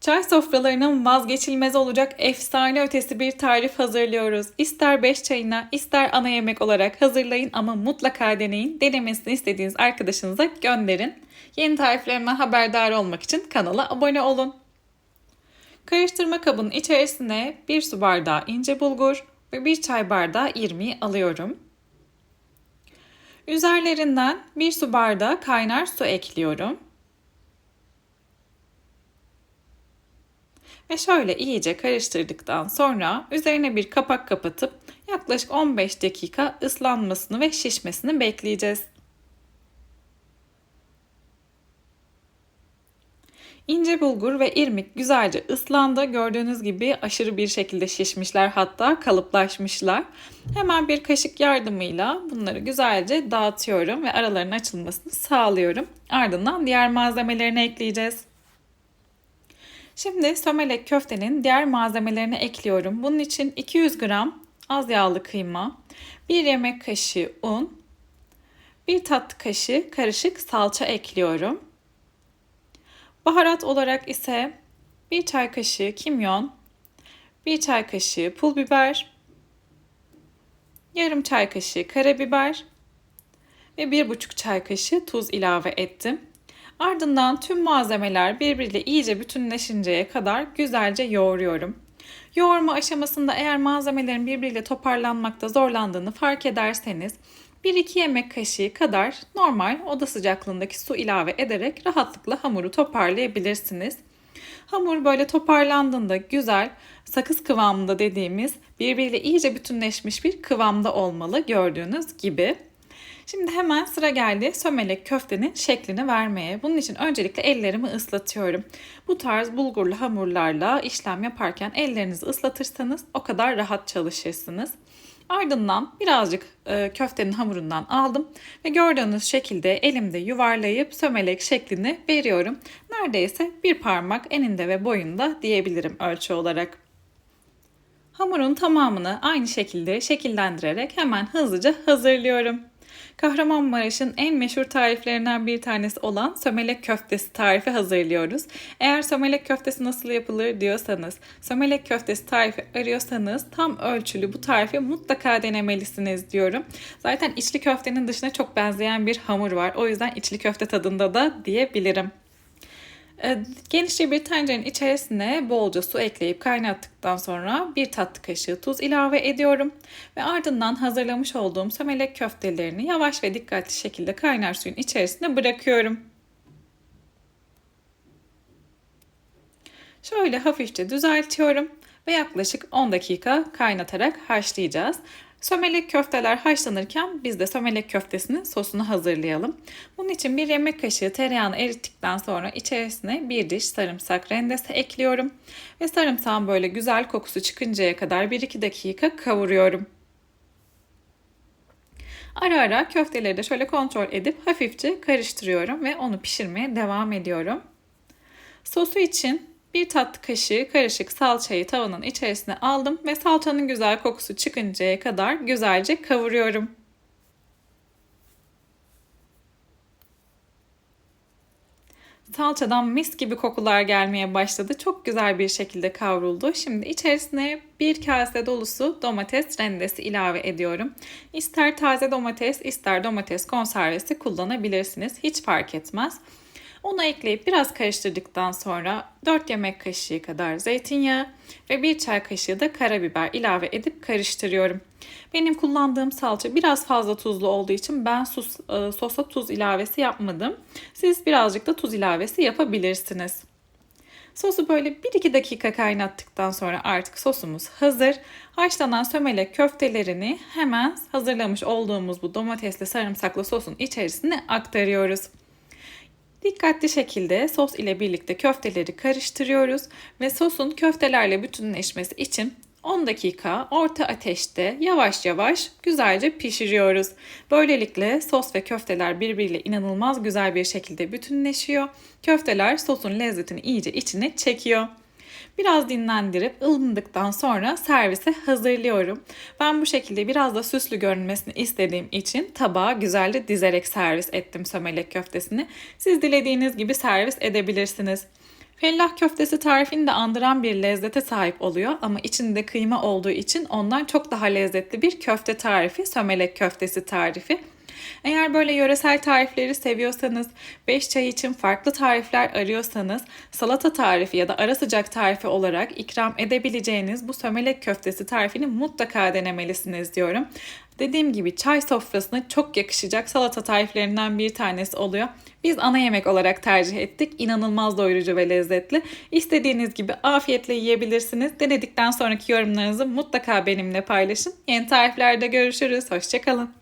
Çay sofralarının vazgeçilmez olacak efsane ötesi bir tarif hazırlıyoruz. İster 5 çayına, ister ana yemek olarak hazırlayın ama mutlaka deneyin. Denemesini istediğiniz arkadaşınıza gönderin. Yeni tariflerimden haberdar olmak için kanala abone olun. Karıştırma kabının içerisine 1 su bardağı ince bulgur ve 1 çay bardağı irmiği alıyorum. Üzerlerinden 1 su bardağı kaynar su ekliyorum. Ve şöyle iyice karıştırdıktan sonra üzerine bir kapak kapatıp yaklaşık 15 dakika ıslanmasını ve şişmesini bekleyeceğiz. İnce bulgur ve irmik güzelce ıslandı. Gördüğünüz gibi aşırı bir şekilde şişmişler hatta kalıplaşmışlar. Hemen bir kaşık yardımıyla bunları güzelce dağıtıyorum ve aralarının açılmasını sağlıyorum. Ardından diğer malzemelerini ekleyeceğiz. Şimdi sömelek köftenin diğer malzemelerini ekliyorum. Bunun için 200 gram az yağlı kıyma, 1 yemek kaşığı un, 1 tatlı kaşığı karışık salça ekliyorum. Baharat olarak ise 1 çay kaşığı kimyon, 1 çay kaşığı pul biber, yarım çay kaşığı karabiber ve 1,5 çay kaşığı tuz ilave ettim. Ardından tüm malzemeler birbiriyle iyice bütünleşinceye kadar güzelce yoğuruyorum. Yoğurma aşamasında eğer malzemelerin birbiriyle toparlanmakta zorlandığını fark ederseniz 1-2 yemek kaşığı kadar normal oda sıcaklığındaki su ilave ederek rahatlıkla hamuru toparlayabilirsiniz. Hamur böyle toparlandığında güzel sakız kıvamında dediğimiz birbiriyle iyice bütünleşmiş bir kıvamda olmalı gördüğünüz gibi. Şimdi hemen sıra geldi sömelek köftenin şeklini vermeye. Bunun için öncelikle ellerimi ıslatıyorum. Bu tarz bulgurlu hamurlarla işlem yaparken ellerinizi ıslatırsanız o kadar rahat çalışırsınız. Ardından birazcık e, köftenin hamurundan aldım ve gördüğünüz şekilde elimde yuvarlayıp sömelek şeklini veriyorum. Neredeyse bir parmak eninde ve boyunda diyebilirim ölçü olarak. Hamurun tamamını aynı şekilde şekillendirerek hemen hızlıca hazırlıyorum. Kahramanmaraş'ın en meşhur tariflerinden bir tanesi olan sömelek köftesi tarifi hazırlıyoruz. Eğer sömelek köftesi nasıl yapılır diyorsanız, sömelek köftesi tarifi arıyorsanız tam ölçülü bu tarifi mutlaka denemelisiniz diyorum. Zaten içli köftenin dışına çok benzeyen bir hamur var. O yüzden içli köfte tadında da diyebilirim. Ee, genişçe bir tencerenin içerisine bolca su ekleyip kaynattıktan sonra bir tatlı kaşığı tuz ilave ediyorum. Ve ardından hazırlamış olduğum sömelek köftelerini yavaş ve dikkatli şekilde kaynar suyun içerisine bırakıyorum. Şöyle hafifçe düzeltiyorum ve yaklaşık 10 dakika kaynatarak haşlayacağız. Sömelek köfteler haşlanırken biz de sömelek köftesinin sosunu hazırlayalım. Bunun için bir yemek kaşığı tereyağını erittikten sonra içerisine bir diş sarımsak rendesi ekliyorum. Ve sarımsağın böyle güzel kokusu çıkıncaya kadar 1-2 dakika kavuruyorum. Ara ara köfteleri de şöyle kontrol edip hafifçe karıştırıyorum ve onu pişirmeye devam ediyorum. Sosu için bir tatlı kaşığı karışık salçayı tavanın içerisine aldım ve salçanın güzel kokusu çıkıncaya kadar güzelce kavuruyorum. Salçadan mis gibi kokular gelmeye başladı. Çok güzel bir şekilde kavruldu. Şimdi içerisine bir kase dolusu domates rendesi ilave ediyorum. İster taze domates, ister domates konservesi kullanabilirsiniz. Hiç fark etmez. Onu ekleyip biraz karıştırdıktan sonra 4 yemek kaşığı kadar zeytinyağı ve 1 çay kaşığı da karabiber ilave edip karıştırıyorum. Benim kullandığım salça biraz fazla tuzlu olduğu için ben sus, e, sosa tuz ilavesi yapmadım. Siz birazcık da tuz ilavesi yapabilirsiniz. Sosu böyle 1-2 dakika kaynattıktan sonra artık sosumuz hazır. Haşlanan sömelek köftelerini hemen hazırlamış olduğumuz bu domatesli sarımsaklı sosun içerisine aktarıyoruz. Dikkatli şekilde sos ile birlikte köfteleri karıştırıyoruz ve sosun köftelerle bütünleşmesi için 10 dakika orta ateşte yavaş yavaş güzelce pişiriyoruz. Böylelikle sos ve köfteler birbiriyle inanılmaz güzel bir şekilde bütünleşiyor. Köfteler sosun lezzetini iyice içine çekiyor. Biraz dinlendirip ılındıktan sonra servise hazırlıyorum. Ben bu şekilde biraz da süslü görünmesini istediğim için tabağa güzelce dizerek servis ettim sömelek köftesini. Siz dilediğiniz gibi servis edebilirsiniz. Fellah köftesi tarifini de andıran bir lezzete sahip oluyor ama içinde kıyma olduğu için ondan çok daha lezzetli bir köfte tarifi, sömelek köftesi tarifi. Eğer böyle yöresel tarifleri seviyorsanız, 5 çay için farklı tarifler arıyorsanız, salata tarifi ya da ara sıcak tarifi olarak ikram edebileceğiniz bu sömelek köftesi tarifini mutlaka denemelisiniz diyorum. Dediğim gibi çay sofrasına çok yakışacak salata tariflerinden bir tanesi oluyor. Biz ana yemek olarak tercih ettik. İnanılmaz doyurucu ve lezzetli. İstediğiniz gibi afiyetle yiyebilirsiniz. Denedikten sonraki yorumlarınızı mutlaka benimle paylaşın. Yeni tariflerde görüşürüz. Hoşçakalın.